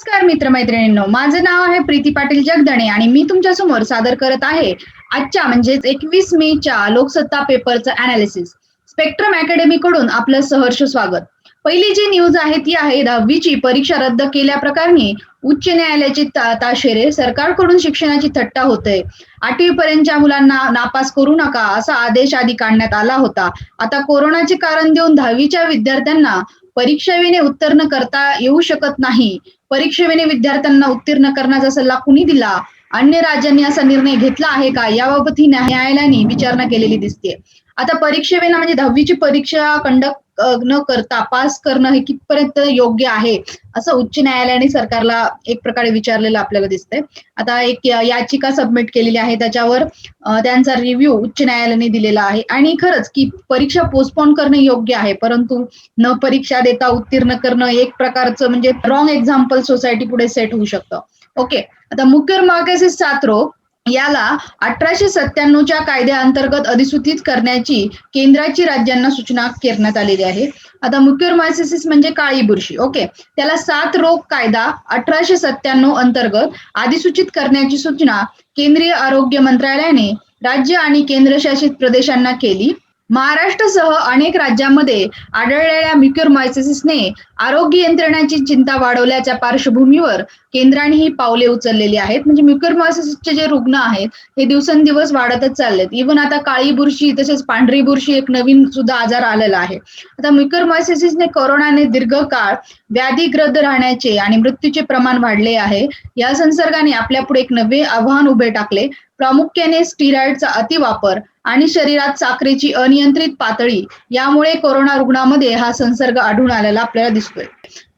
नमस्कार मित्रमैत्रिणींनो. माझं नाव आहे प्रीती पाटील जगदणे आणि मी तुमच्यासमोर सादर करत आहे आजच्या म्हणजेच एकवीस मे च्या लोकसत्ता पेपरचं अनालिसिस स्पेक्ट्रम अकॅडमी कडून आपलं सहर्ष स्वागत. पहिली जी न्यूज आहे ती आहे दहावीची परीक्षा रद्द केल्याप्रकरणी उच्च न्यायालयाची ता- ताशेरे सरकारकडून शिक्षणाची थट्टा होते. आठवी पर्यंतच्या मुलांना नापास करू नका असा आदेश आधी काढण्यात आला होता. आता कोरोनाचे कारण देऊन दहावीच्या विद्यार्थ्यांना परीक्षेविने उत्तीर्ण करता येऊ शकत नाही. परीक्षेविने विद्यार्थ्यांना उत्तीर्ण करण्याचा सल्ला कुणी दिला? अन्य राज्यांनी असा निर्णय घेतला आहे का? याबाबत ही न्यायालयाने विचारणा केलेली दिसते आता परीक्षेविना म्हणजे दहावीची परीक्षा कंडक्ट न करता पास करणं हे कितपर्यंत योग्य आहे? असं उच्च न्यायालयाने सरकारला एक प्रकारे विचारलेलं आपल्याला दिसतंय. आता एक याचिका सबमिट केलेली आहे त्याच्यावर त्यांचा रिव्ह्यू उच्च न्यायालयाने दिलेला आहे. आणि खरंच की परीक्षा पोस्टपोन करणं योग्य आहे परंतु न परीक्षा देता उत्तीर्ण करणं एक प्रकारचं म्हणजे रॉंग एक्झाम्पल सोसायटी पुढे सेट होऊ शकतं. ओके आता मुकर मार्केसिस सात रोग याला अठराशे सत्त्याण्णवच्या कायद्याअंतर्गत अधिसूचित करण्याची केंद्राची राज्यांना सूचना करण्यात आलेली आहे. आता मुक्युरमायसिस म्हणजे काळी बुरशी ओके? त्याला सात रोग कायदा अठराशे सत्त्याण्णव अंतर्गत अधिसूचित करण्याची सूचना केंद्रीय आरोग्य मंत्रालयाने राज्य आणि केंद्रशासित प्रदेशांना केली. महाराष्ट्रासह अनेक राज्यांमध्ये आढळलेल्या म्युक्युरमायसिसने आरोग्य यंत्रणाची चिंता वाढवल्याच्या पार्श्वभूमीवर केंद्राने ही पावले उचललेली आहेत. म्हणजे म्युक्युरमायसिसचे जे रुग्ण आहेत हे दिवसेंदिवस वाढतच चाललेत. इव्हन आता काळी बुरशी तसेच पांढरी बुरशी एक नवीन सुद्धा आजार आलेला आहे. आता म्युक्युरमायसिसने कोरोनाने दीर्घकाळ व्याधीग्रस्त राहण्याचे आणि मृत्यूचे प्रमाण वाढले आहे. या संसर्गाने आपल्या पुढे एक नवे आव्हान उभे टाकले. प्रामुख्याने स्टिरॉइडचा अतिवापर आणि शरीरात साखरेची अनियंत्रित पातळी यामुळे कोरोना रुग्णामध्ये हा संसर्ग आढळून आलेला आपल्याला दिसतोय.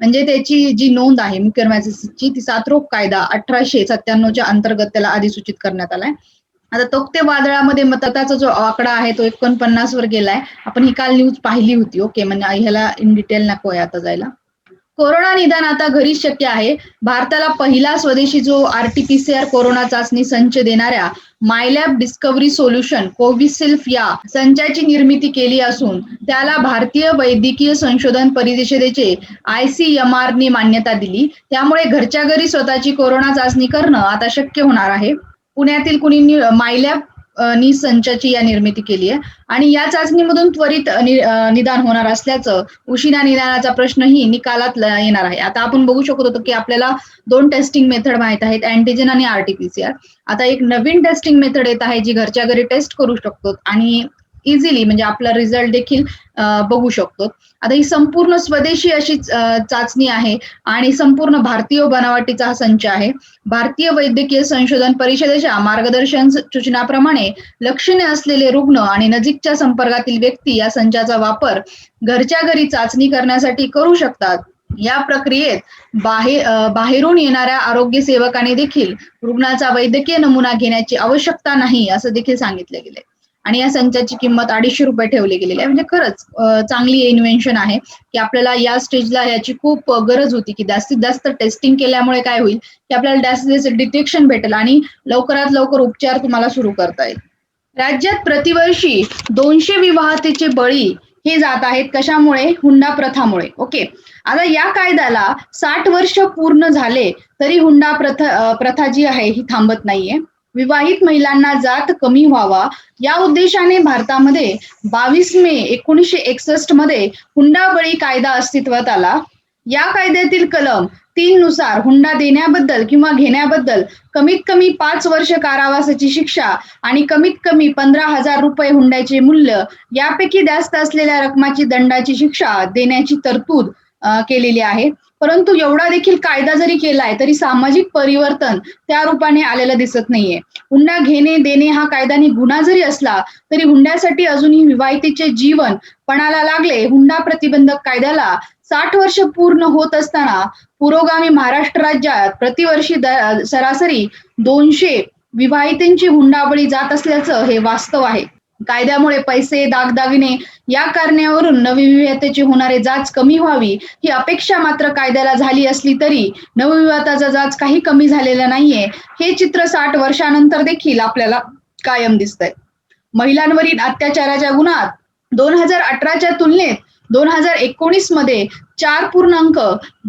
म्हणजे त्याची जी नोंद आहे म्युकरमॅसिसची ती साथरोग कायदा अठराशे सत्त्याण्णवच्या अंतर्गत त्याला अधिसूचित करण्यात आलाय. आता तोक्ते वादळामध्ये मतदाचा जो आकडा आहे तो एकोणपन्नास वर गेलाय. आपण ही काल न्यूज पाहिली होती ओके? म्हणजे ह्याला इन डिटेल नको आहे आता जायला. कोरोना निदान आता घरीच शक्य आहे. भारताला पहिला स्वदेशी जो आरटीपीसीआर कोरोना चाचणी संच देणाऱ्या मायलॅब डिस्कव्हरी सोल्युशन कोविसिल्फ या संचाची निर्मिती केली असून त्याला भारतीय वैद्यकीय संशोधन परिषदेचे आय सी एम आरने मान्यता दिली. त्यामुळे घरच्या घरी स्वतःची कोरोना चाचणी करणं आता शक्य होणार आहे. पुण्यातील कुणी मायलॅब नी संचाची या निर्मिती केली आहे. आणि या चाचणीमधून त्वरित नि- निदान होणार असल्याचं उशिरा निदानाचा प्रश्नही निकालात येणार आहे. आता आपण बघू शकत होतो की आपल्याला दोन टेस्टिंग मेथड माहीत आहेत अँटीजेन आणि आरटीपीसीआर आता एक नवीन टेस्टिंग मेथड येत आहे जी घरच्या घरी टेस्ट करू शकतो. आणि इझिली म्हणजे आपला रिझल्ट देखील बघू शकतो. आता ही संपूर्ण स्वदेशी अशी चाचणी आहे आणि संपूर्ण भारतीय बनावटीचा हा संच आहे. भारतीय वैद्यकीय संशोधन परिषदेच्या मार्गदर्शन सूचनाप्रमाणे लक्षणे असलेले रुग्ण आणि नजीकच्या संपर्कातील व्यक्ती या संचाचा वापर घरच्या घरी चाचणी करण्यासाठी करू शकतात. या प्रक्रियेत बाहेर बाहेरून येणाऱ्या आरोग्य सेवकाने देखील रुग्णाचा वैद्यकीय नमुना घेण्याची आवश्यकता नाही असं देखील सांगितलं गेलंय. आणि या संचाची किंमत अडीचशे रुपये ठेवली गेलेली आहे. म्हणजे खरंच चांगली इन्व्हेन्शन आहे की आपल्याला या स्टेजला याची खूप गरज होती की जास्तीत जास्त टेस्टिंग केल्यामुळे काय होईल की आपल्याला जास्तीत जास्त डिटेक्शन भेटेल आणि लवकरात लवकर उपचार तुम्हाला सुरू करता येईल. राज्यात प्रतिवर्षी दोनशे विवाहतेचे बळी हे जात आहेत. कशामुळे? हुंडा प्रथामुळे. ओके? आता या कायद्याला साठ वर्ष पूर्ण झाले तरी हुंडा प्रथा प्रथा जी आहे ही थांबत नाहीये. विवाहित महिलांना जात कमी व्हावा. या उद्देशाने भारतामध्ये बावीस मे एकोणीसशे एकसष्टमध्ये हुंडाबळी कायदा अस्तित्वात आला. या कायद्यातील कलम तीन नुसार हुंडा देण्याबद्दल किंवा घेण्याबद्दल कमीत कमी पाच वर्ष कारावासाची शिक्षा आणि कमीत कमी पंधरा हजार रुपये हुंड्याचे मूल्य यापैकी जास्त असलेल्या रकमाची दंडाची शिक्षा देण्याची तरतूद केलेली आहे. परंतु एवढा देखील कायदा जरी केलाय तरी सामाजिक परिवर्तन त्या रूपाने आलेलं दिसत नाहीये. हुंडा घेणे देणे हा कायद्याने गुन्हा जरी असला तरी हुंड्यासाठी अजूनही विवाहितेचे जीवन पणाला लागले. हुंडा प्रतिबंधक कायद्याला साठ वर्ष पूर्ण होत असताना पुरोगामी महाराष्ट्र राज्यात प्रतिवर्षी सरासरी दोनशे विवाहितेंची हुंडाबळी जात असल्याचं हे वास्तव आहे. कायद्यामुळे पैसे दागदागिने या कारणावरून नवविवाहितेची होणारे जाच कमी व्हावी ही अपेक्षा मात्र कायद्याला झाली असली तरी नवविवाहाचा जाच काही कमी झालेला नाहीये. हे चित्र साठ वर्षानंतर देखील आपल्याला कायम दिसतंय. महिलांवरील अत्याचाराच्या गुणात दोन हजार अठराच्या तुलनेत दोन हजार एकोणीसमध्ये चार पूर्णांक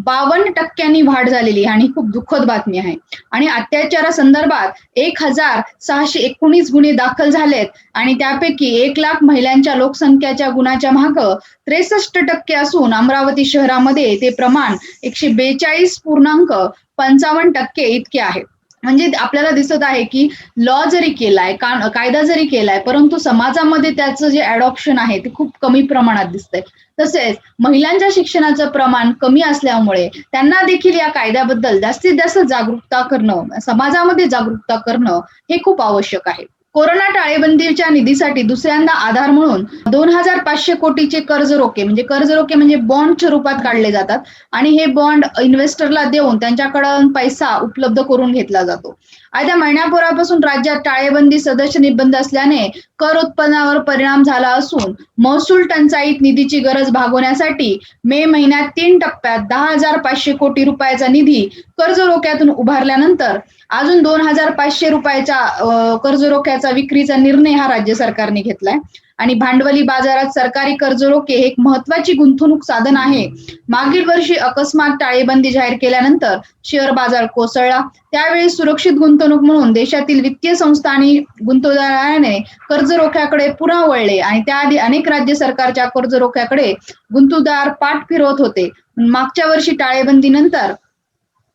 बावन्न टक्क्यांनी वाढ झालेली आणि खूप दुःखद बातमी आहे. आणि अत्याचारासंदर्भात एक हजार सहाशे एकोणीस गुन्हे दाखल झालेत आणि त्यापैकी एक लाख महिलांच्या लोकसंख्याच्या गुन्ह्याच्या माग त्रेसष्ट टक्के असून अमरावती शहरामध्ये ते प्रमाण एकशे बेचाळीस पूर्णांक पंचावन्न टक्के इतके आहे. म्हणजे आपल्याला दिसत आहे की लॉ जरी केलाय का कायदा जरी केलाय परंतु समाजामध्ये त्याचं जे अडॉप्शन आहे ते खूप कमी प्रमाणात दिसतंय. तसेच महिलांच्या शिक्षणाचं प्रमाण कमी असल्यामुळे त्यांना देखील या कायद्याबद्दल जास्तीत जास्त जागरूकता करणं समाजामध्ये जागरूकता करणं हे खूप आवश्यक आहे. कोरोना टाळेबंदीच्या निधीसाठी दुसऱ्यांदा आधार म्हणून दोन हजार पाचशे कोटीचे कर्ज रोखे म्हणजे कर्ज रोखे म्हणजे बॉन्डच्या रूपात काढले जातात आणि हे बॉन्ड इन्व्हेस्टरला देऊन त्यांच्याकडून पैसा उपलब्ध करून घेतला जातो. आता महिन्याभरापासून राज्यात टाळेबंदी सदस्य निबंध असल्याने कर उत्पन्नावर परिणाम झाला असून महसूल टंचाईत निधीची गरज भागवण्यासाठी मे महिन्यात तीन टप्प्यात दहा हजार पाचशे कोटी रुपयाचा निधी कर्ज रोख्यातून उभारल्यानंतर अजून दोन हजार पाचशे रुपयाचा कर्ज रोख्याचा विक्रीचा निर्णय हा राज्य सरकारने घेतलाय. आणि भांडवली बाजारात सरकारी कर्ज रोखे हे एक महत्वाची गुंतवणूक साधन आहे. मागील वर्षी अकस्मात टाळेबंदी जाहीर केल्यानंतर शेअर बाजार कोसळला. त्यावेळी सुरक्षित गुंतवणूक म्हणून देशातील वित्तीय संस्था आणि गुंतवणूकदाराने कर्ज रोख्याकडे पुन्हा वळले आणि त्याआधी अनेक राज्य सरकारच्या कर्ज रोख्याकडे गुंतवणूकदार पाठ फिरवत होते. मागच्या वर्षी टाळेबंदीनंतर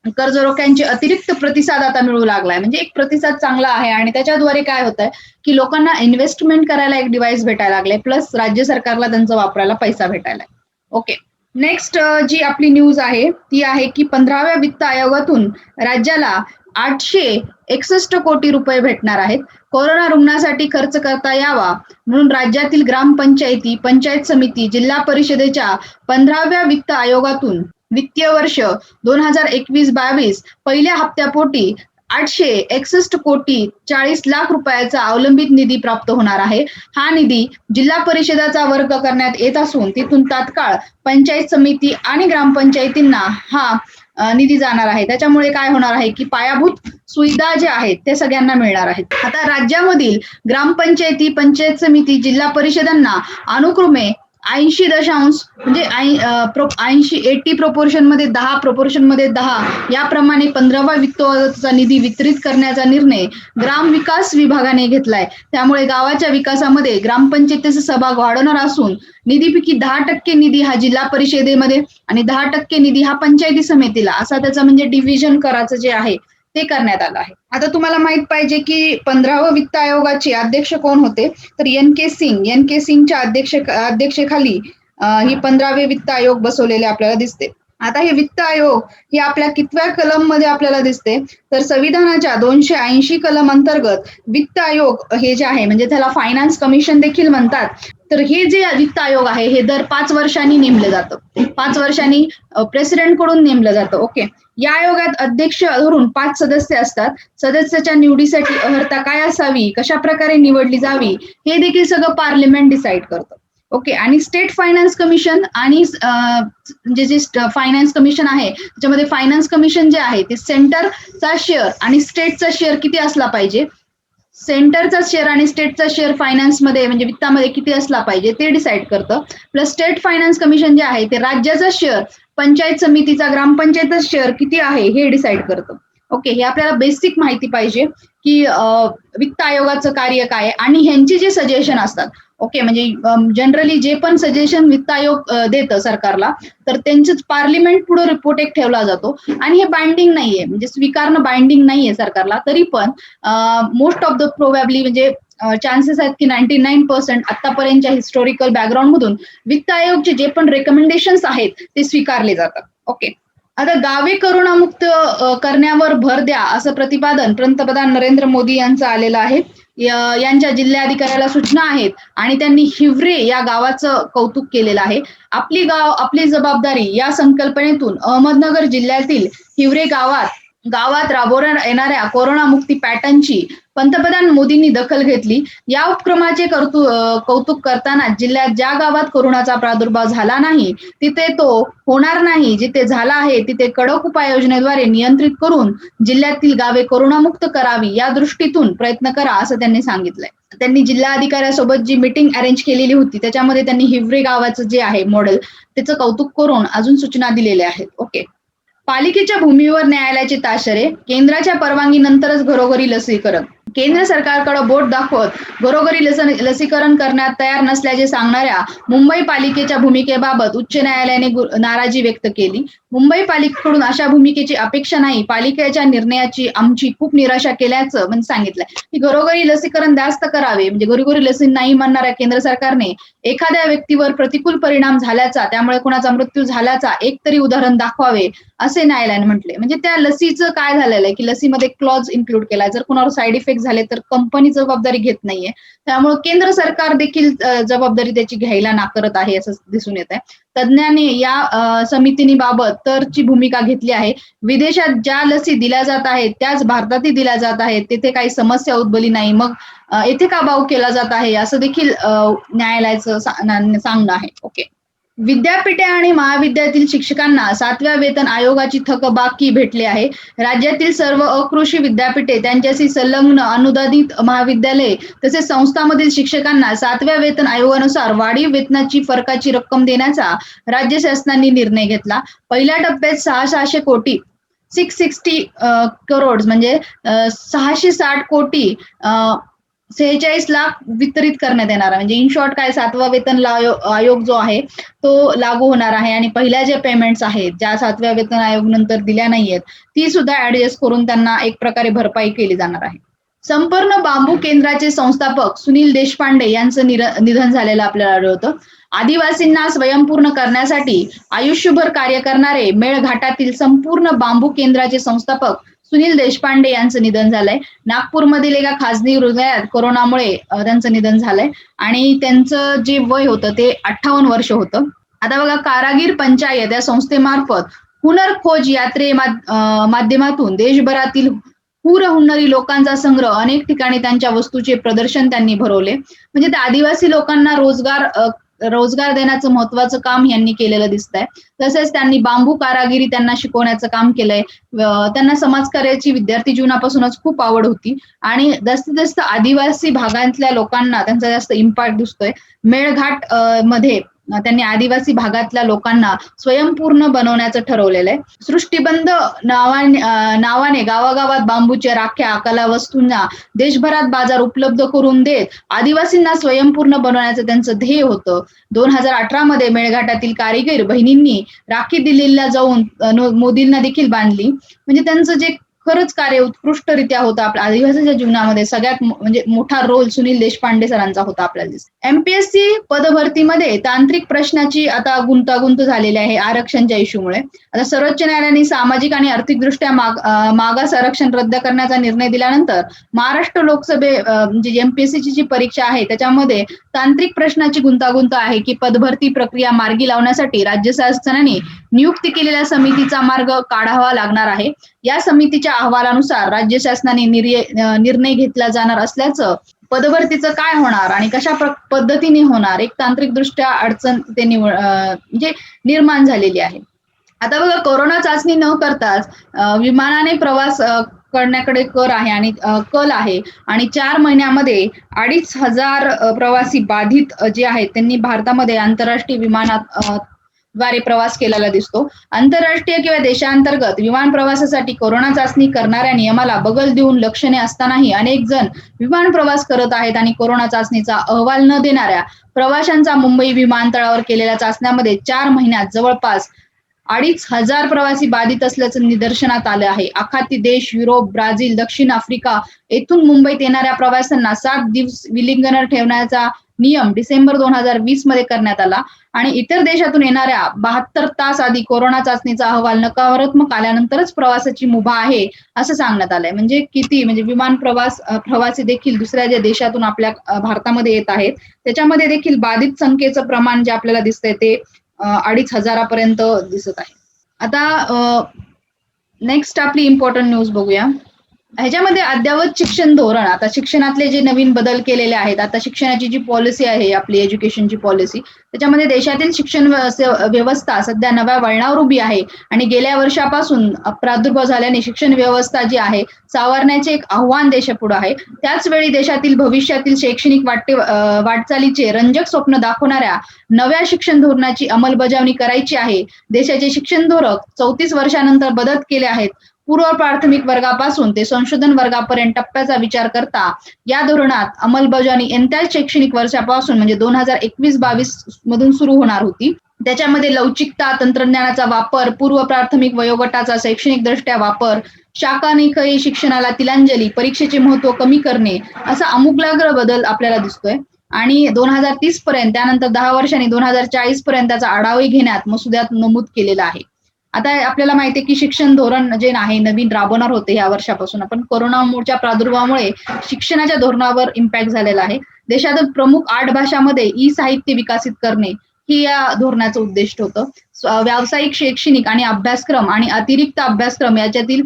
कर्ज रोख्यांचे अतिरिक्त प्रतिसाद आता मिळू लागलाय. म्हणजे एक प्रतिसाद चांगला आहे आणि त्याच्याद्वारे काय होत आहे की लोकांना इन्व्हेस्टमेंट करायला एक डिव्हाइस भेटायला लागले प्लस राज्य सरकारला त्यांचा वापरायला पैसा भेटायला ओके नेक्स्ट जी आपली न्यूज आहे ती आहे की पंधराव्या वित्त आयोगातून राज्याला आठशे एकसष्ट कोटी रुपये भेटणार आहेत. कोरोना रुग्णासाठी खर्च करता यावा म्हणून राज्यातील ग्रामपंचायती पंचायत समिती जिल्हा परिषदेच्या पंधराव्या वित्त आयोगातून वित्तीय वर्ष दोन हजार एकवीस बावीस पहिल्या हप्त्यापोटी आठशे एकसष्ट कोटी चाळीस लाख रुपयाचा अवलंबित निधी प्राप्त होणार आहे. हा निधी जिल्हा परिषदाचा वर्ग करण्यात येत असून तिथून तात्काळ पंचायत समिती आणि ग्रामपंचायतींना हा निधी जाणार आहे. त्याच्यामुळे काय होणार आहे की पायाभूत सुविधा ज्या आहेत ते सगळ्यांना मिळणार आहेत. आता राज्यामधील ग्रामपंचायती पंचायत समिती जिल्हा परिषदांना अनुक्रमे ऐंशी दशांश म्हणजे ऐंशी एटी प्रोपोर्शनमध्ये दहा प्रोपोर्शनमध्ये दहा याप्रमाणे पंधरावा वित्त निधी वितरित करण्याचा निर्णय ग्राम विकास विभागाने घेतलाय. त्यामुळे गावाच्या विकासामध्ये ग्रामपंचायतीचा सहभाग वाढवणार असून निधीपैकी दहा टक्के निधी हा जिल्हा परिषदेमध्ये आणि दहा टक्के निधी हा पंचायती समितीला. असा त्याचा म्हणजे डिव्हिजन करायचं जे आहे ते करण्यात आलं आहे. आता तुम्हाला माहीत पाहिजे की पंधरावं वित्त आयोगाचे अध्यक्ष कोण होते? तर N K Singh. N K सिंगच्या अध्यक्ष अध्यक्षेखाली ही पंधरावे वित्त आयोग बसवलेले आपल्याला दिसते. आता हे वित्त आयोग हे आपल्या कितव्या कलममध्ये आपल्याला दिसते? तर संविधानाच्या दोनशे ऐंशी कलम अंतर्गत वित्त आयोग हे जे आहे म्हणजे त्याला फायनान्स कमिशन देखील म्हणतात. तर हे जे वित्त आयोग आहे हे दर पाच वर्षांनी नेमलं जातं. पाच वर्षांनी प्रेसिडेंटकडून नेमलं जातं. ओके या आयोगात अध्यक्ष धरून पाच सदस्य असतात. सदस्याच्या निवडीसाठी अर्हता काय असावी? कशा प्रकारे निवडली जावी? हे देखील सगळं पार्लिमेंट डिसाईड करतं. ओके आणि स्टेट फायनान्स कमिशन आणि जे जे फायनान्स कमिशन आहे त्याच्यामध्ये फायनान्स कमिशन जे आहे ते सेंटरचा शेअर आणि स्टेटचा शेअर किती असला पाहिजे? सेंटरचा शेअर आणि स्टेटचा शेअर फायनान्समध्ये म्हणजे वित्तामध्ये किती असला पाहिजे ते डिसाईड करतं. प्लस स्टेट फायनान्स कमिशन जे आहे ते राज्याचा शेअर पंचायत समितीचा ग्रामपंचायतचा शेअर किती आहे हे डिसाईड करतं. ओके हे आपल्याला बेसिक माहिती पाहिजे की वित्त आयोगाचं कार्य काय आणि ह्यांचे जे सजेशन असतात ओके म्हणजे um, जनरली जे पण सजेशन वित्त आयोग uh, देतं सरकारला तर त्यांचंच पार्लिमेंट पुढे रिपोर्ट एक ठेवला जातो. आणि हे बाइंडिंग नाहीये म्हणजे स्वीकारणं बाइंडिंग नाहीये सरकारला तरी पण मोस्ट ऑफ द प्रोबॅबली म्हणजे uh, चान्सेस आहेत की नाईन्टी नाईन पर्सेंट आतापर्यंतच्या हिस्टॉरिकल बॅकग्राऊंड मधून वित्त आयोगचे जे पण रेकमेंडेशन्स आहेत ते स्वीकारले जातात. ओके आता गावे करोनामुक्त uh, करण्यावर भर द्या असं प्रतिपादन पंतप्रधान नरेंद्र मोदी यांचं आलेलं आहे. यांच्या जिल्हाधिकाऱ्याला सूचना आहेत आणि त्यांनी हिवरे या गावाचं कौतुक केलेलं आहे. आपली गाव आपली जबाबदारी या संकल्पनेतून अहमदनगर जिल्ह्यातील हिवरे गावात गावात राबवण्यात येणाऱ्या कोरोना मुक्ती पॅटर्नची पंतप्रधान मोदींनी दखल घेतली. या उपक्रमाचे कौतुक करताना जिल्ह्यात ज्या गावात कोरोनाचा प्रादुर्भाव झाला नाही तिथे तो होणार नाही जिथे झाला आहे तिथे कडक उपाययोजनेद्वारे नियंत्रित करून जिल्ह्यातील गावे कोरोनामुक्त करावी या दृष्टीतून प्रयत्न करा असं त्यांनी सांगितलंय. त्यांनी जिल्हा अधिकाऱ्यासोबत जी मीटिंग अरेंज केलेली होती त्याच्यामध्ये त्यांनी हिवरे गावाचं जे आहे मॉडेल त्याचं कौतुक करून अजून सूचना दिलेल्या आहेत. ओके. पालिकेच्या भूमीवर न्यायालयाची ताशरे केंद्राच्या परवानगीनंतरच घरोघरी लसीकरण. केंद्र सरकारकडे बोट दाखवत घरोघरी लस लसीकरण करण्यात तयार नसल्याचे सांगणाऱ्या मुंबई पालिकेच्या भूमिकेबाबत उच्च न्यायालयाने नाराजी व्यक्त केली. मुंबई पालिकेकडून अशा भूमिकेची अपेक्षा नाही. पालिकेच्या निर्णयाची आमची खूप निराशा केल्याचं म्हणजे सांगितलंय. की घरोघरी लसीकरण जास्त करावे. म्हणजे घरोघरी लसी नाही म्हणणाऱ्या केंद्र सरकारने एखाद्या व्यक्तीवर प्रतिकूल परिणाम झाल्याचा त्यामुळे कुणाचा मृत्यू झाल्याचा एक तरी उदाहरण दाखवावे असे न्यायालयाने म्हटले. म्हणजे त्या लसीचं काय झालेलं आहे? की लसीमध्ये क्लॉज इन्क्लूड केला जर कुणावर साईड इफेक्ट झाले तर कंपनी जबाबदारी घेत नाहीये. त्यामुळे केंद्र सरकार देखील जबाबदारी त्याची घ्यायला नाकारत आहे असं दिसून येत आहे तज्ज्ञांनी या समितीनी बाबत तरची भूमिका घेतली आहे. विदेशात ज्या लसी दिल्या जात आहेत त्याच भारतातही दिल्या जात आहेत. तेथे काही समस्या उद्भवली नाही. मग येथे का भाव केला जात आहे? असं देखील न्यायालयाचं सांगणं आहे. ओके विद्यापीठे आणि महाविद्यालयातील शिक्षकांना सातव्या वेतन आयोगाची थकबाकी भेटली आहे. राज्यातील सर्व अकृषी विद्यापीठे त्यांच्याशी संलग्न अनुदानित महाविद्यालये तसेच संस्थांमधील शिक्षकांना सातव्या वेतन आयोगानुसार वाढीव वेतनाची फरकाची रक्कम देण्याचा राज्य शासनाने निर्णय घेतला. पहिल्या टप्प्यात सहा सहाशे कोटी सिक्स सिक्स्टी करोड म्हणजे सहाशे साठ कोटी सेहेचाळीस लाख वितरित करण्यात येणार आहे. म्हणजे इन शॉर्ट काय सातवा वेतन आयोग जो आहे तो लागू होणार आहे आणि पहिल्या ज्या पेमेंट्स आहेत ज्या सातव्या वेतन आयोग नंतर दिल्या नाहीयेत ती सुद्धा ऍडजस्ट करून त्यांना एक प्रकारे भरपाई केली जाणार आहे. संपूर्ण बांबू केंद्राचे संस्थापक सुनील देशपांडे यांचं निधन झालेलं आपल्याला आढळतं. आदिवासींना स्वयंपूर्ण करण्यासाठी आयुष्यभर कार्य करणारे मेळघाटातील संपूर्ण बांबू केंद्राचे संस्थापक सुनील देशपांडे यांचं निधन झालंय. नागपूरमधील एका खासगी हृदयात कोरोनामुळे त्यांचं निधन झालंय. आणि त्यांचं जे वय होतं ते अठ्ठावन्न वर्ष होतं. आता बघा कारागीर पंचायत या संस्थेमार्फत हुनर खोज यात्रे माध्यमातून देशभरातील पूर हुन्नरी लोकांचा संग्रह अनेक ठिकाणी त्यांच्या वस्तूचे प्रदर्शन त्यांनी भरवले. म्हणजे त्या आदिवासी लोकांना रोजगार रोजगार देण्याचं महत्वाचं काम यांनी केलेलं दिसतंय. तसेच त्यांनी बांबू कारागिरी त्यांना शिकवण्याचं काम केलंय. त्यांना समाजकार्याची विद्यार्थी जीवनापासूनच खूप आवड होती. आणि जास्तीत जास्त आदिवासी भागातल्या लोकांना त्यांचा जास्त इम्पॅक्ट दिसतोय. मेळघाटमध्ये त्यांनी आदिवासी भागातल्या लोकांना स्वयंपूर्ण बनवण्याचं ठरवलेलं आहे. सृष्टीबंध नावाने नावाने गावागावात बांबूच्या राख्या कला वस्तूंना देशभरात बाजार उपलब्ध करून देत आदिवासींना स्वयंपूर्ण बनवण्याचं त्यांचं ध्येय होतं. दोन हजार अठरा मध्ये मेळघाटातील कारिगीर बहिणींनी राखी दिल्लीला जाऊन मोदींना देखील बांधली. म्हणजे त्यांचं जे खरंच कार्य उत्कृष्टरित्या होतं आपल्या आदिवासीच्या जीवनामध्ये. सगळ्यात म्हणजे मोठा रोल सुनील देशपांडे सरांचा होता आपल्याला एमपीएससी पदभरतीमध्ये तांत्रिक प्रश्नाची आता गुंतागुंत झालेली आहे आरक्षणच्या इश्यूमुळे. आता सर्वोच्च न्यायालयाने सामाजिक आणि आर्थिकदृष्ट्या माग मागास आरक्षण रद्द करण्याचा निर्णय दिल्यानंतर महाराष्ट्र लोकसभे म्हणजे एमपीएससीची जी परीक्षा आहे त्याच्यामध्ये तांत्रिक प्रश्नाची गुंतागुंत आहे की पदभरती प्रक्रिया मार्गी लावण्यासाठी राज्य शासनाने नियुक्ती केलेल्या समितीचा मार्ग काढावा लागणार आहे. या समितीच्या अहवालानुसार राज्य शासनाने निर्णय घेतला जाणार असल्याचं पदभरतीचं काय होणार आणि कशा पद्धतीने होणार एक तांत्रिकदृष्ट्या अडचण ते निवड म्हणजे निर्माण झालेली आहे. आता बघा कोरोना चाचणी न करताच विमानाने प्रवास करण्याकडे कर आहे आणि कल आहे आणि चार महिन्यामध्ये अडीच हजार प्रवासी बाधित जे आहेत त्यांनी भारतामध्ये आंतरराष्ट्रीय विमानात द्वारे प्रवास केलेला दिसतो. आंतरराष्ट्रीय किंवा देशांतर्गत विमान प्रवासासाठी कोरोना चाचणी करणाऱ्या नियमाला बगल देऊन लक्षणे असतानाही अनेक जण विमान प्रवास करत आहेत आणि कोरोना चाचणीचा अहवाल न देणाऱ्या प्रवाशांचा मुंबई विमानतळावर केलेल्या चाचण्यामध्ये चार महिन्यात जवळपास अडीच हजार प्रवासी बाधित असल्याचं निदर्शनात आलं आहे. आखाती देश युरोप ब्राझील दक्षिण आफ्रिका येथून मुंबईत येणाऱ्या प्रवाशांना सात दिवस विलिंगनर ठेवण्याचा नियम डिसेंबर दोन हजार वीसमध्ये करण्यात आला. आणि इतर देशातून येणाऱ्या बहात्तर तास आधी कोरोना चाचणीचा अहवाल नकारात्मक आल्यानंतरच प्रवासाची मुभा आहे असं सांगण्यात आलंय. म्हणजे किती म्हणजे विमान प्रवास प्रवासी देखील दुसऱ्या ज्या देशातून आपल्या भारतामध्ये येत आहेत त्याच्यामध्ये देखील बाधित संख्येचं प्रमाण जे आपल्याला दिसतंय ते अडीच हजारापर्यंत दिसत आहे. आता नेक्स्ट आपली इम्पॉर्टंट न्यूज बघूया. ह्याच्यामध्ये अद्ययावत शिक्षण धोरण आता शिक्षणातले जे नवीन बदल केलेले आहेत आता शिक्षणाची जी पॉलिसी आहे आपली एज्युकेशनची पॉलिसी त्याच्यामध्ये देशातील शिक्षण व्यवस्था सध्या नव्या वळणावर उभी आहे. आणि गेल्या वर्षापासून प्रादुर्भाव झाल्याने शिक्षण व्यवस्था जी आहे सावरण्याचे एक आव्हान देशापुढे आहे. त्याच वेळी देशातील भविष्यातील शैक्षणिक वाटे वाटचालीचे रंजक स्वप्न दाखवणाऱ्या नव्या शिक्षण धोरणाची अंमलबजावणी करायची आहे. देशाचे शिक्षण धोरक चौतीस वर्षानंतर बदल केले आहेत. पूर्व प्राथमिक वर्गापासून ते संशोधन वर्गापर्यंत टप्प्याचा विचार करता या धोरणात अंमलबजावणी येत्या शैक्षणिक वर्षापासून म्हणजे दोन हजार एकवीस बावीस मधून सुरू होणार होती. त्याच्यामध्ये लवचिकता तंत्रज्ञानाचा वापर पूर्व प्राथमिक वयोगटाचा शैक्षणिक दृष्ट्या वापर शाखानिकयी शिक्षणाला तिलांजली परीक्षेचे महत्त्व कमी करणे असा अमुकलाग्र बदल आपल्याला दिसतोय. आणि दोन हजार तीस पर्यंत त्यानंतर दहा वर्षांनी दोन हजार चाळीस पर्यंत त्याचा आढावाही घेण्यात मसुद्यात नमूद केलेला आहे. आता आपल्याला माहिती आहे की शिक्षण धोरण जे आहे नवीन राबवणार होते या वर्षापासून. आपण कोरोनाच्या प्रादुर्भावामुळे शिक्षणाच्या धोरणावर इम्पॅक्ट झालेला आहे. देशातील प्रमुख आठ भाषामध्ये ई साहित्य विकसित करणे ही या धोरणाचं उद्दिष्ट होतं. व्यावसायिक शैक्षणिक आणि अभ्यासक्रम आणि अतिरिक्त अभ्यासक्रम याच्यातील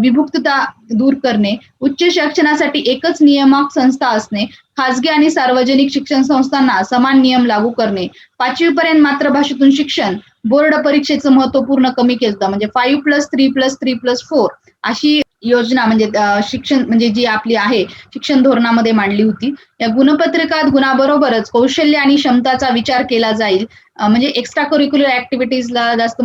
विभुक्तता दूर करणे उच्च शिक्षणासाठी एकच नियामक संस्था असणे खासगी आणि सार्वजनिक शिक्षण संस्थांना समान नियम लागू करणे पाचवी पर्यंत मातृभाषेतून शिक्षण बोर्ड परीक्षेचं महत्त्व पूर्ण कमी केलं म्हणजे five plus three plus three plus four अशी योजना म्हणजे शिक्षण म्हणजे जी आपली आहे शिक्षण धोरणामध्ये मांडली होती या गुणपत्रिकात गुणाबरोबरच कौशल्य आणि क्षमताचा विचार केला जाईल. म्हणजे एक्स्ट्रा करिक्युलर ऍक्टिव्हिटीजला जास्त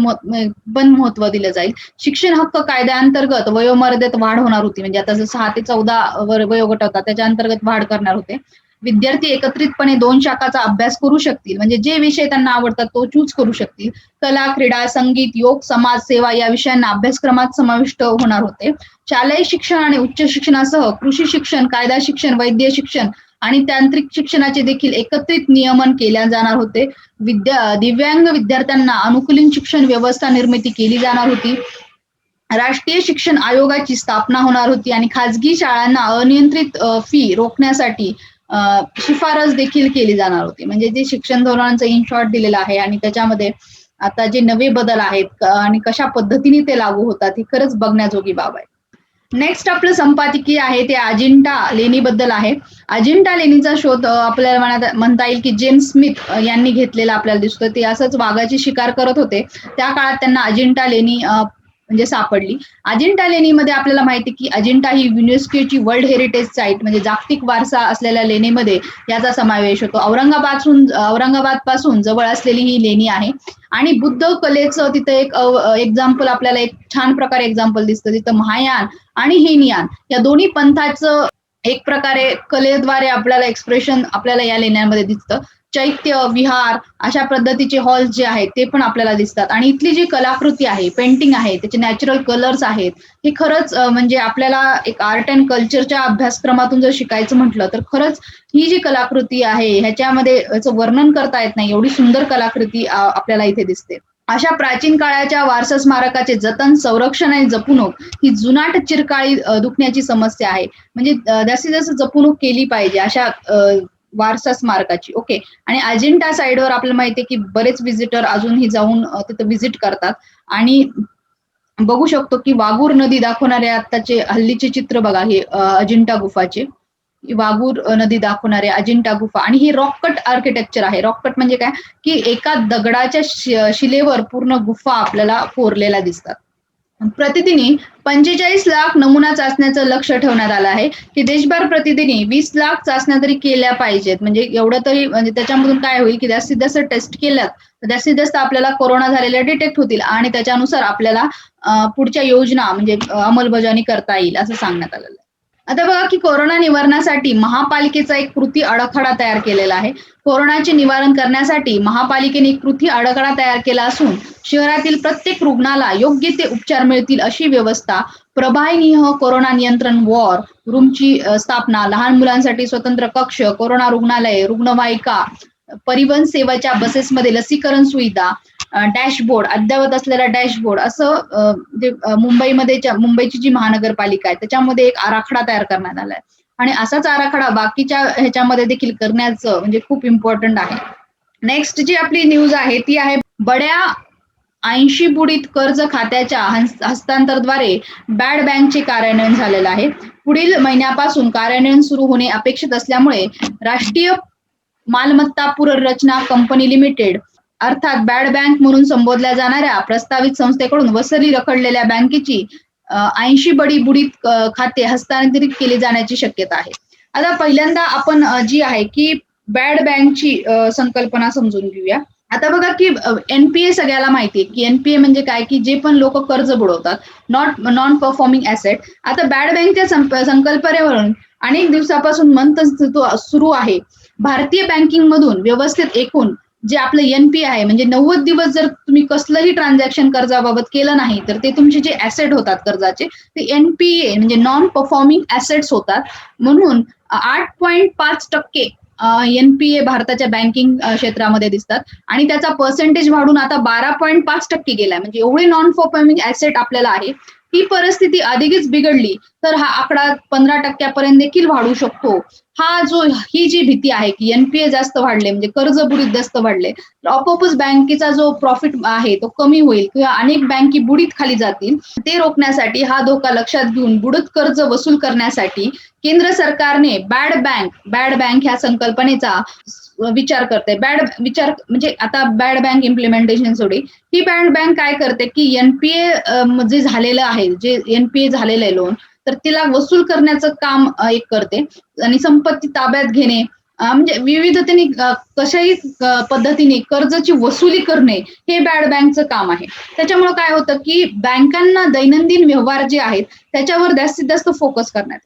पण महत्त्व दिलं जाईल. शिक्षण हक्क कायद्याअंतर्गत वयोमर्यादेत वाढ होणार होती. म्हणजे आता जर सहा ते चौदा वर वयोगट होता त्याच्या अंतर्गत वाढ करणार होते. विद्यार्थी एकत्रितपणे दोन शाखाचा अभ्यास करू शकतील. म्हणजे जे विषय त्यांना आवडतात तो चूज करू शकतील. कला क्रीडा संगीत योग समाज सेवा या विषयांना अभ्यासक्रमात समाविष्ट होणार होते. शालेय शिक्षण आणि उच्च शिक्षणासह कृषी शिक्षण कायदा शिक्षण वैद्य शिक्षण आणि तांत्रिक शिक्षणाचे देखील एकत्रित नियमन केल्या जाणार होते. विद्या दिव्यांग विद्यार्थ्यांना अनुकूलित शिक्षण व्यवस्था निर्मिती केली जाणार होती. राष्ट्रीय शिक्षण आयोगाची स्थापना होणार होती आणि खाजगी शाळांना अनियंत्रित फी रोखण्यासाठी शिफारस देखील केली जाणार होती. म्हणजे जे शिक्षण धोरणांचं इन शॉर्ट दिलेलं आहे आणि त्याच्यामध्ये आता जे नवे बदल आहेत आणि कशा पद्धतीने ते लागू होतात ही खरंच बघण्याजोगी बाब आहे. नेक्स्ट आपलं संपादकीय आहे ते अजिंठा लेणीबद्दल आहे. अजिंठा लेणीचा शोध आपल्याला म्हणता येईल की जेम्स स्मिथ यांनी घेतलेला आपल्याला दिसतो ते असंच वाघाची शिकार करत होते. त्या काळात त्यांना अजिंठा लेणी म्हणजे सापडली. अजिंठा लेणीमध्ये आपल्याला माहिती की अजिंठा ही युनेस्कोची वर्ल्ड हेरिटेज साईट म्हणजे जागतिक वारसा असलेल्या लेणीमध्ये याचा समावेश होतो. औरंगाबादून औरंगाबादपासून जवळ असलेली ही लेणी आहे. आणि बुद्ध कलेचं तिथं एक एक्झाम्पल आपल्याला एक छान प्रकारे एक्झाम्पल दिसतं. तिथं महायान आणि हेनियान या दोन्ही पंथाचं एक प्रकारे कलेद्वारे आपल्याला एक्सप्रेशन आपल्याला या लेण्यांमध्ये दिसतं. चैत्य विहार अशा पद्धतीचे हॉल्स जे आहेत ते पण आपल्याला दिसतात. आणि इथली जी कलाकृती आहे पेंटिंग आहे त्याचे नॅचरल कलर्स आहेत हे खरंच म्हणजे आपल्याला एक आर्ट अँड कल्चरच्या अभ्यासक्रमातून जर शिकायचं म्हटलं तर खरंच ही जी कलाकृती आहे ह्याच्यामध्ये याचं वर्णन करता येत नाही एवढी सुंदर कलाकृती आपल्याला इथे दिसते. अशा प्राचीन काळाच्या वारसा स्मारकाचे जतन संरक्षण आणि जपणूक ही जुनाट चिरकाळी दुखण्याची समस्या आहे. म्हणजे जास्तीत जास्त जपणूक केली पाहिजे अशा वारसा स्मारकाची. ओके आणि अजिंठा साईडवर आपल्याला माहिती आहे की बरेच व्हिजिटर अजूनही जाऊन तिथं व्हिजिट करतात. आणि बघू शकतो की वागूर नदी दाखवणारे आत्ताचे हल्लीचे चित्र बघा हे अजिंठा गुफाचे. वागूर नदी दाखवणारे अजिंठा गुफा. आणि ही रॉककट आर्किटेक्चर आहे. रॉककट म्हणजे काय? की एका दगडाच्या शिलेवर पूर्ण गुफा आपल्याला कोरलेल्या दिसतात. प्रतिदिनी पंचेचाळीस लाख नमुना चाचण्याचं लक्ष ठेवण्यात आलं आहे. की देशभर प्रतिदिनी वीस लाख चाचण्या तरी केल्या पाहिजेत. म्हणजे एवढं तरी म्हणजे त्याच्यामधून काय होईल की जास्तीत जास्त टेस्ट केल्यात तर जास्तीत जास्त आपल्याला कोरोना झालेल्या डिटेक्ट होतील आणि त्याच्यानुसार आपल्याला पुढच्या योजना म्हणजे अंमलबजावणी करता येईल असं सांगण्यात आलेलं आहे. आता बघा की कोरोना निवारणासाठी महापालिकेचा एक कृती आराखडा तयार केलेला आहे. कोरोनाचे निवारण करण्यासाठी महापालिकेने कृती आराखडा तयार केला असून शहरातील प्रत्येक रुग्णाला योग्य ते उपचार मिळतील अशी व्यवस्था प्रभायनिह कोरोना नियंत्रण वॉर रूमची स्थापना लहान मुलांसाठी स्वतंत्र कक्ष कोरोना रुग्णालय रुग्णवाहिका परिवहन सेवाच्या बसेसमध्ये लसीकरण सुविधा डॅशबोर्ड अद्ययावत असलेला डॅशबोर्ड असं जे मुंबईमध्ये मुंबईची जी महानगरपालिका आहे त्याच्यामध्ये एक आराखडा तयार करण्यात आलाय. आणि असाच आराखडा बाकीच्या ह्याच्यामध्ये देखील करण्याचं म्हणजे खूप इम्पॉर्टंट आहे. नेक्स्ट जी आपली न्यूज आहे ती आहे बड्या ऐंशी बुडीत कर्ज खात्याच्या हस्तांतरद्वारे बॅड बँकचे कार्यान्वयन झालेलं आहे. पुढील महिन्यापासून कार्यान्वयन सुरू होणे अपेक्षित असल्यामुळे राष्ट्रीय मालमत्ता पुनर्रचना कंपनी लिमिटेड अर्थात बॅड बँक म्हणून संबोधल्या जाणाऱ्या प्रस्तावित संस्थेकडून वसरी रखडलेल्या बँकेची ऐंशी बडी बुडीत खाते हस्तांतरित केली जाण्याची शक्यता आहे. आता पहिल्यांदा आपण जी आहे की बॅड बँकची संकल्पना समजून घेऊया. आता बघा की एनपीए सगळ्याला माहिती आहे की एनपीए म्हणजे काय? की जे पण लोक कर्ज बुडवतात नॉट नॉन परफॉर्मिंग ऍसेट आता बॅड बँकच्या संकल्पनेवरून अनेक दिवसापासून मंथ सुरू आहे. भारतीय बँकिंग मधून व्यवस्थित एकूण जे आपलं एनपीए आहे म्हणजे नव्वद दिवस जर तुम्ही कसलंही ट्रान्झॅक्शन कर्जाबाबत केलं नाही तर ते तुमचे जे ऍसेट होतात कर्जाचे ते एनपीए म्हणजे नॉन परफॉर्मिंग ऍसेट्स होतात. म्हणून आठ पॉईंट पाच टक्के एनपीए भारताच्या बँकिंग क्षेत्रामध्ये दिसतात. आणि त्याचा पर्सेंटेज वाढून आता बारा पॉईंट पाच टक्के गेलाय. म्हणजे एवढे नॉन परफॉर्मिंग ऍसेट आपल्याला आहे. ही परिस्थिती अधिकच बिघडली तर हा आकडा पंधरा टक्क्यापर्यंत देखील वाढू शकतो. हा जो ही जी भीती आहे की एनपीए जास्त वाढले म्हणजे कर्ज बुडीत जास्त वाढले तर आपोआपच बँकेचा जो प्रॉफिट आहे तो कमी होईल किंवा अनेक बँकी बुडीत खाली जातील. ते रोखण्यासाठी हा धोका लक्षात घेऊन बुडत कर्ज वसूल करण्यासाठी केंद्र सरकारने बॅड बँक बॅड बँक ह्या संकल्पनेचा विचार करते. बॅड विचार म्हणजे आता बॅड बँक इम्प्लिमेंटेशन सोडी ही बॅड बँक काय करते की एनपीए जे झालेलं आहे जे एनपीए झालेलं आहे लोन तर तिला वसूल करण्याचं काम एक करते. आणि संपत्ती ताब्यात घेणे म्हणजे विविधतेने कशाही पद्धतीने कर्जाची वसुली करणे हे बॅड बँकचं काम आहे. त्याच्यामुळे काय होतं की बँकांना दैनंदिन व्यवहार जे आहेत त्याच्यावर जास्तीत जास्त फोकस करण्यात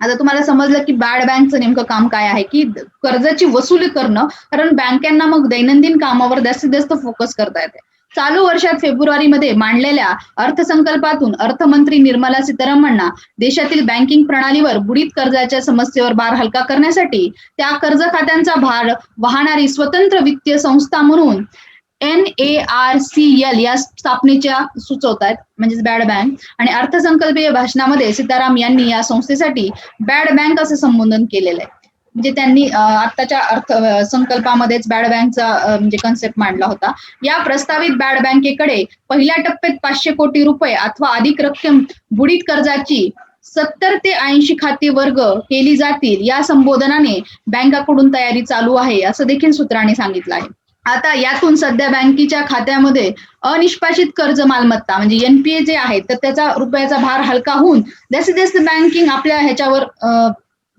आता तुम्हाला समजलं की बॅड बँकचं नेमकं काम काय आहे की कर्जाची वसुली करणं कारण बँकांना मग दैनंदिन कामावर जास्तीत जास्त फोकस करता येते. चालू वर्षात फेब्रुवारीमध्ये मांडलेल्या अर्थसंकल्पातून अर्थमंत्री निर्मला सीतारामनना देशातील बँकिंग प्रणालीवर बुडीत कर्जाच्या समस्येवर भार हलका करण्यासाठी त्या कर्ज खात्यांचा भार वाहणारी स्वतंत्र वित्तीय संस्था म्हणून N A R C L या स्थापनेच्या सुचवतात म्हणजेच बॅड बँक आणि अर्थसंकल्पीय भाषणामध्ये सीताराम यांनी या संस्थेसाठी बॅड बँक असं संबोधन केलेलं आहे. म्हणजे त्यांनी आताच्या आत्ताच्या अर्थ संकल्पामध्येच बॅड बँकचा म्हणजे कन्सेप्ट मांडला होता. या प्रस्तावित बॅड बँकेकडे पहिल्या टप्प्यात पाचशे कोटी रुपये अथवा अधिक रक्कम बुडीत कर्जाची सत्तर ते ऐंशी खाती वर्ग केली जातील या संबोधनाने बँकाकडून तयारी चालू आहे असं देखील सूत्रांनी सांगितलं आहे. आता यातून सध्या बँकेच्या खात्यामध्ये अनिष्पाशित कर्ज मालमत्ता म्हणजे एनपीए जे आहे तर त्याचा रुपयाचा भार हलका होऊन जास्तीत जास्त बँकिंग आपल्या ह्याच्यावर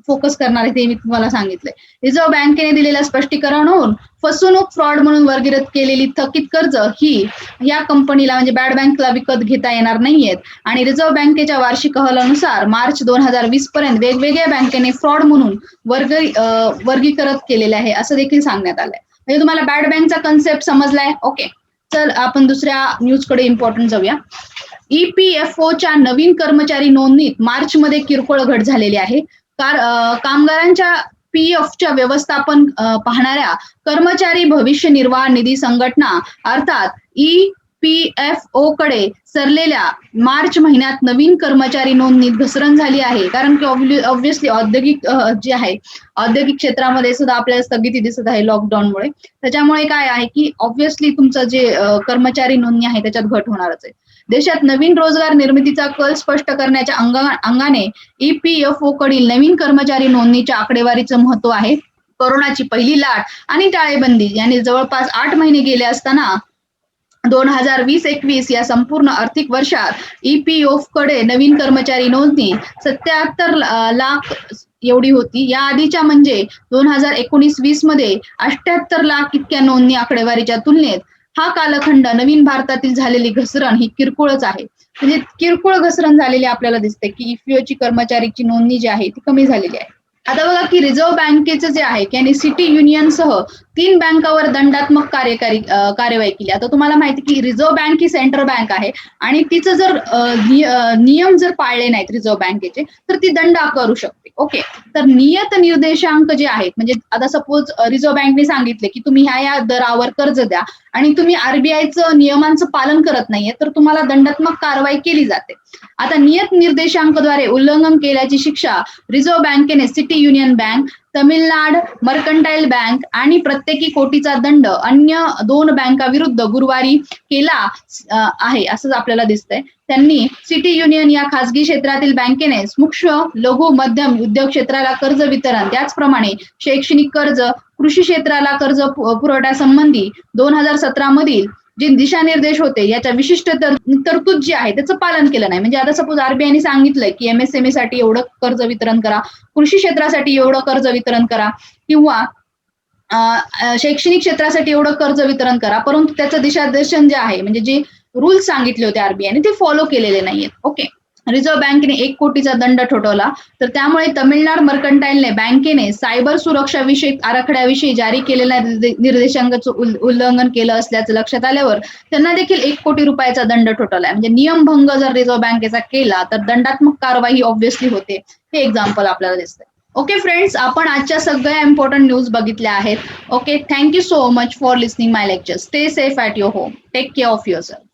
फोकस करणार आहे ते मी तुम्हाला सांगितलंय. रिझर्व्ह बँकेने दिलेल्या स्पष्टीकरणावरून फसवणूक फ्रॉड म्हणून वर्गीकृत केलेली थकीत कर्ज ही या कंपनीला म्हणजे बॅड बँकला विकत घेता येणार नाहीयेत. आणि रिझर्व्ह बँकेच्या वार्षिक अहवालानुसार मार्च दोन हजार वीस पर्यंत वेगवेगळ्या बँकेने फ्रॉड म्हणून वर्ग अं, वर्गीकृत केलेले आहे असं देखील सांगण्यात आलंय. म्हणजे तुम्हाला बॅड बँकचा कन्सेप्ट समजलाय? ओके चल आपण दुसऱ्या न्यूजकडे इम्पॉर्टंट जाऊया. ईपीएफओच्या नवीन कर्मचारी नोंदणीत मार्च मध्ये किरकोळ घट झालेली आहे. कार कामगारांच्या कामगारांच्या पीएफच्या व्यवस्थापन पाहणाऱ्या कर्मचारी भविष्य निर्वाह निधी संघटना अर्थात ई पी एफ ओ कडे सरलेल्या मार्च महिन्यात नवीन कर्मचारी नोंदणीत घसरण झाली आहे. कारण की ऑब्व्हियसली औद्योगिक जे आहे औद्योगिक क्षेत्रामध्ये सुद्धा आपल्याला स्थगिती दिसत आहे लॉकडाऊनमुळे त्याच्यामुळे काय आहे की ऑब्व्हियसली तुमचं जे कर्मचारी नोंदणी आहे त्याच्यात घट होणारच आहे. देशात नवीन रोजगार निर्मितीचा कल स्पष्ट करण्याच्या अंगा अंगाने ईपीएफओ कडील नवीन कर्मचारी नोंदणीच्या आकडेवारीचं महत्त्व आहे. कोरोनाची पहिली लाट आणि टाळेबंदी यांनी जवळपास आठ महिने गेले असताना दोन हजार वीस एकवीस या संपूर्ण आर्थिक वर्षात E ईपीएफकडे नवीन कर्मचारी नोंदणी सत्याहत्तर लाख एवढी होती. या आधीच्या म्हणजे दोन हजार एकोणीस वीसमध्ये अठ्याहत्तर लाख इतक्या नोंदणी आकडेवारीच्या तुलनेत हा कालखंड नवीन भारतातील झालेली घसरण ही किरकोळच आहे. म्हणजे किरकोळ घसरण झालेली आपल्याला दिसते की इफीओची कर्मचारीची नोंदणी जी आहे ती कमी झालेली आहे. आता बघा की रिझर्व्ह बँकेचं जे आहे की सिटी युनियन सह तीन बँकावर दंडात्मक कार्यकारी कार्यवाही केली. आता तुम्हाला माहिती की रिझर्व्ह बँक ही सेंट्रल बँक आहे आणि तिचं जर नियम जर पाळले नाहीत रिझर्व्ह बँकेचे तर ती दंड आकारू शकते. ओके? तर नियत निर्देशांक जे आहेत म्हणजे आता सपोज रिझर्व्ह बँकने सांगितले की तुम्ही ह्या या दरावर कर्ज द्या आणि तुम्ही आरबीआयचं नियमांचं पालन करत नाहीये तर तुम्हाला दंडात्मक कारवाई केली जाते. आता नियत निर्देशांकद्वारे उल्लंघन केल्याची शिक्षा रिझर्व्ह बँकेने City Union Bank Tamilnad Mercantile Bank आणि प्रत्येकी कोटीचा दंड अन्य दोन बँकाविरुद्ध गुरुवारी केला आहे असंच आपल्याला दिसतंय. त्यांनी सिटी युनियन या खासगी क्षेत्रातील बँकेने सूक्ष्म लघु मध्यम उद्योग क्षेत्राला कर्ज वितरण त्याचप्रमाणे शैक्षणिक कर्ज कृषी क्षेत्राला कर्ज पुरवठ्यासंबंधी दोन हजार सतरा मधील जे दिशानिर्देश होते याच्या विशिष्ट तरतूद जी आहे त्याचं पालन केलं नाही. म्हणजे आता सपोज आरबीआयने सांगितलंय की एमएसएमई साठी एवढं कर्ज वितरण करा कृषी क्षेत्रासाठी एवढं कर्ज वितरण करा किंवा शैक्षणिक क्षेत्रासाठी एवढं कर्ज वितरण करा परंतु त्याचं दिशादर्शन जे आहे म्हणजे जे रूल्स सांगितले होते आरबीआयने ते फॉलो केलेले नाहीयेत. ओके रिझर्व्ह बँकेने एक कोटीचा दंड ठोठवला. तर त्यामुळे तमिळनाड मर्कंटाईलने बँकेने सायबर सुरक्षा विषयक आराखड्याविषयी जारी केलेल्या निर्देशांकाचं उल्लंघन केलं असल्याचं लक्षात आल्यावर त्यांना देखील एक कोटी रुपयाचा दंड ठोठवलाय. म्हणजे नियमभंग जर रिझर्व्ह बँकेचा केला तर दंडात्मक कारवाई ऑब्व्हियसली होते. हे एक्झाम्पल आपल्याला दिसतंय. ओके फ्रेंड्स आपण आजच्या सगळ्या इम्पॉर्टंट न्यूज बघितल्या आहेत. Okay thank you so much for listening my lecture stay safe at your home take care of your self